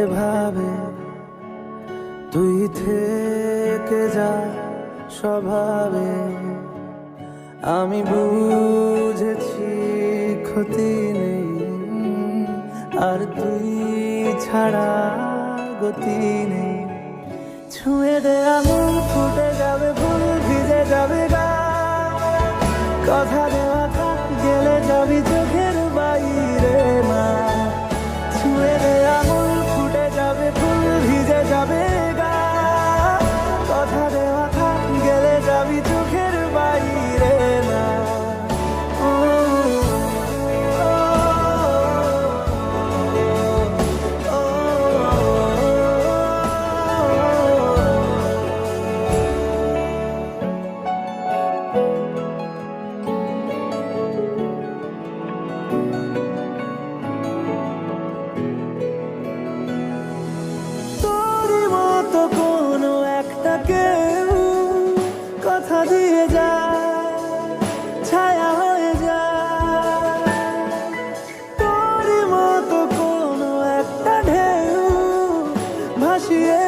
এভাবে তুই থেকে যা স্বভাবে। আমি বুঝেছি ক্ষতি নেই, আর তুই ছাড়া গতি নেই। ছুঁয়ে দে আঙুল, ফুটে যাবে ফুল, ভিজে যাবে গা। কথা দেওয়া গেলে যাবি চোখের মতো কোনো একটা কেউ কথা দিয়ে যায়, ছায়া হয়ে যায়। তোর মতো কোনো একটা ঢেউ ভাসিয়ে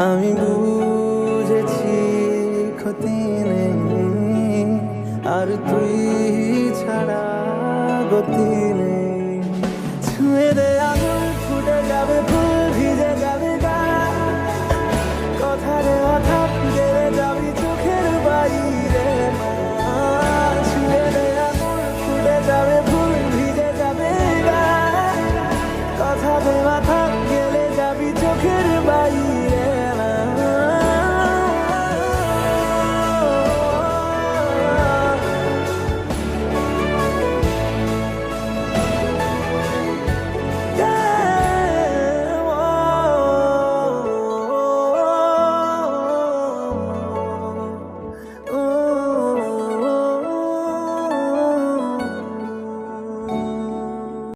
আমি বুঝেছি ক্ষতি নেই আর তুই ছাড়া গতি নেই। ছুঁয়ে দে আগুন ফুটে যাবে